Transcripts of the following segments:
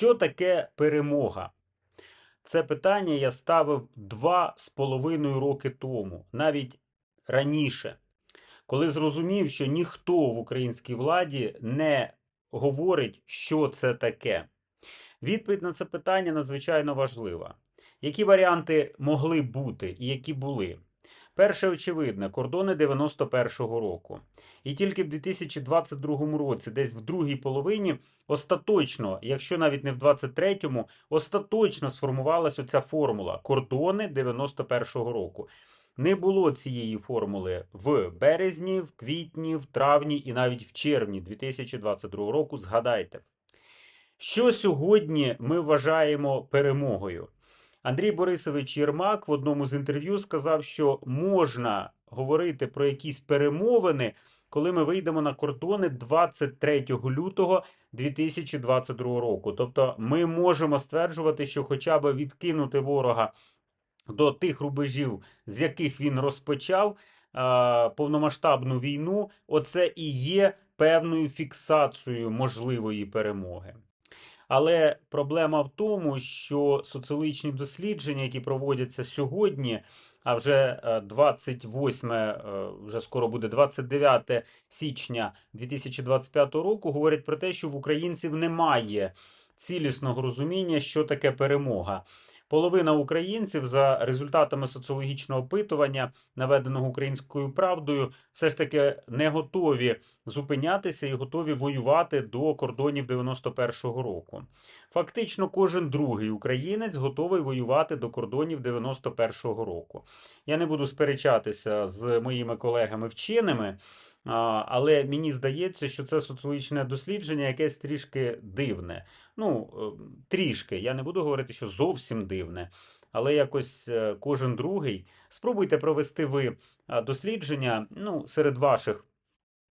Що таке перемога? Це питання я ставив два з половиною роки тому, навіть раніше, коли зрозумів, що ніхто в українській владі не говорить, що це таке. Відповідь на це питання надзвичайно важлива. Які варіанти могли бути і які були? Перше, очевидне, кордони 91-го року. І тільки в 2022 році, десь в другій половині, остаточно, якщо навіть не в 23-му, остаточно сформувалася ця формула кордони 91-го року. Не було цієї формули в березні, в квітні, в травні і навіть в червні 2022 року. Згадайте, що сьогодні ми вважаємо перемогою. Андрій Борисович Єрмак в одному з інтерв'ю сказав, що можна говорити про якісь перемовини, коли ми вийдемо на кордони 23 лютого 2022 року. Тобто ми можемо стверджувати, що хоча б відкинути ворога до тих рубежів, з яких він розпочав повномасштабну війну, оце і є певною фіксацією можливої перемоги. Але проблема в тому, що соціологічні дослідження, які проводяться сьогодні, а вже е, 28, е, вже скоро буде 29 січня 2025 року, говорять про те, що в українців немає цілісного розуміння, що таке перемога. Половина українців за результатами соціологічного опитування, наведеного українською правдою, все ж таки не готові зупинятися і готові воювати до кордонів 91-го року. Фактично, кожен другий українець готовий воювати до кордонів 91-го року. Я не буду сперечатися з моїми колегами вченими. а, Але мені здається, що це соціологічне дослідження якесь трішки дивне. Ну, е, трішки. Я не буду говорити, що зовсім дивне, але якось е, кожен другий. Спробуйте провести ви дослідження ну, серед ваших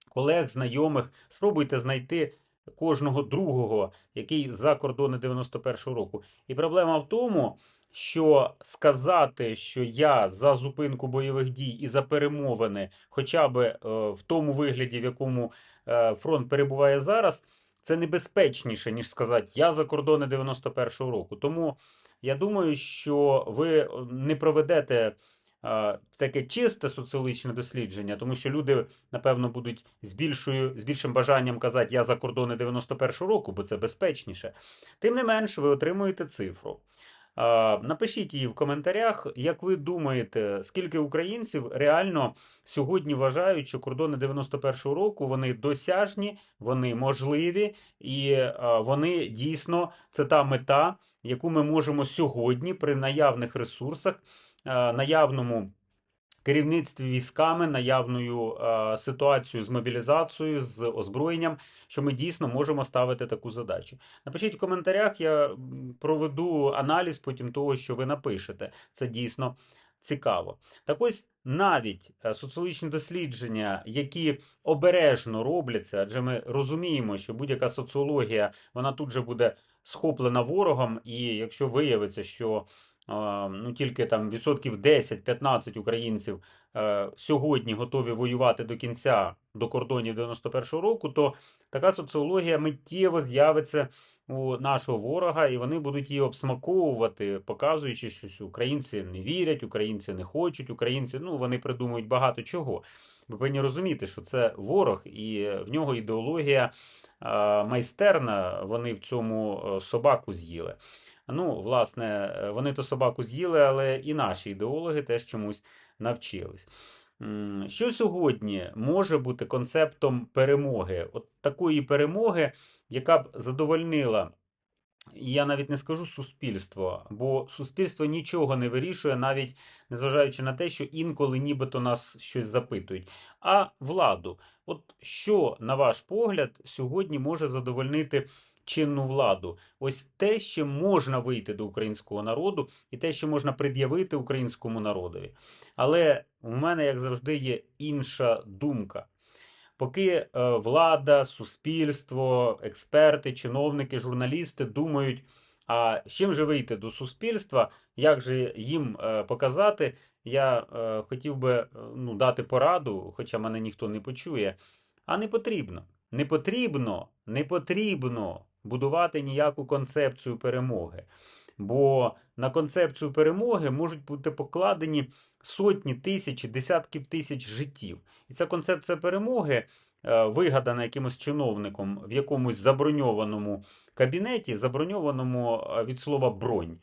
колег, знайомих. Спробуйте знайти кожного другого, який за кордони 91-го року. І проблема в тому, що сказати, що я за зупинку бойових дій і за перемовини, хоча б е, в тому вигляді, в якому е, фронт перебуває зараз, це небезпечніше, ніж сказати я за кордони 91-го року. Тому я думаю, що ви е, не проведете таке чисте соціологічне дослідження, тому що люди, напевно, будуть з більшою, з більшим бажанням казати я за кордони 91-го року, бо це безпечніше. Тим не менш, ви отримуєте цифру. Напишіть її в коментарях, як ви думаєте, скільки українців реально сьогодні вважають, що кордони 91-го року вони досяжні, вони можливі, і вони дійсно це та мета, яку ми можемо сьогодні при наявних ресурсах, наявному керівництві військами, наявною е, ситуацією з мобілізацією, з озброєнням, що ми дійсно можемо ставити таку задачу. Напишіть в коментарях, я проведу аналіз потім того, що ви напишете. Це дійсно цікаво. Так ось навіть е, соціологічні дослідження, які обережно робляться, адже ми розуміємо, що будь-яка соціологія вона тут же буде схоплена ворогом, і якщо виявиться, що ну, тільки там відсотків 10-15 українців е, сьогодні готові воювати до кінця до кордонів 91-го року, то така соціологія миттєво з'явиться у нашого ворога, і вони будуть її обсмаковувати, показуючи, що українці не вірять, українці не хочуть, українці ну вони придумують багато чого. Ви повинні розуміти, що це ворог, і в нього ідеологія е, майстерна. Вони в цьому е, собаку з'їли. Ну, власне, е, вони то собаку з'їли, але і наші ідеологи теж чомусь навчились. Що сьогодні може бути концептом перемоги? От такої перемоги, яка б задовольнила. І я навіть не скажу суспільство, бо суспільство нічого не вирішує, навіть незважаючи на те, що інколи нібито нас щось запитують. А владу, от що, на ваш погляд, сьогодні може задовольнити чинну владу? Ось те, що можна вийти до українського народу, і те, що можна пред'явити українському народові. Але у мене, як завжди, є інша думка. Поки е, влада, суспільство, експерти, чиновники, журналісти думають, а чим же вийти до суспільства, як же їм е, показати, я е, хотів би ну, дати пораду, хоча мене ніхто не почує. А не потрібно. Не потрібно, не потрібно будувати ніяку концепцію перемоги. Бо на концепцію перемоги можуть бути покладені сотні тисяч, десятків тисяч життів. І ця концепція перемоги, е, вигадана якимось чиновником в якомусь заброньованому кабінеті, заброньованому е, від слова бронь.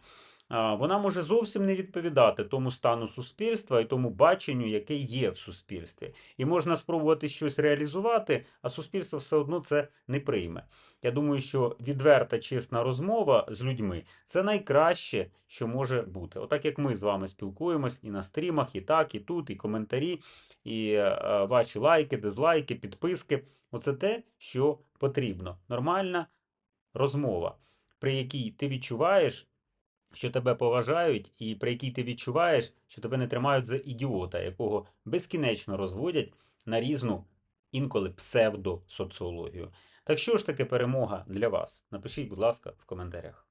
Вона може зовсім не відповідати тому стану суспільства і тому баченню, яке є в суспільстві. І можна спробувати щось реалізувати, а суспільство все одно це не прийме. Я думаю, що відверта, чесна розмова з людьми це найкраще, що може бути. Отак як ми з вами спілкуємось і на стрімах, і так, і тут, і коментарі, і е, ваші лайки, дизлайки, підписки. Оце те, що потрібно. Нормальна розмова, при якій ти відчуваєш, що тебе поважають, і при якій ти відчуваєш, що тебе не тримають за ідіота, якого безкінечно розводять на різну інколи псевдосоціологію. Так що ж таке перемога для вас? Напишіть, будь ласка, в коментарях.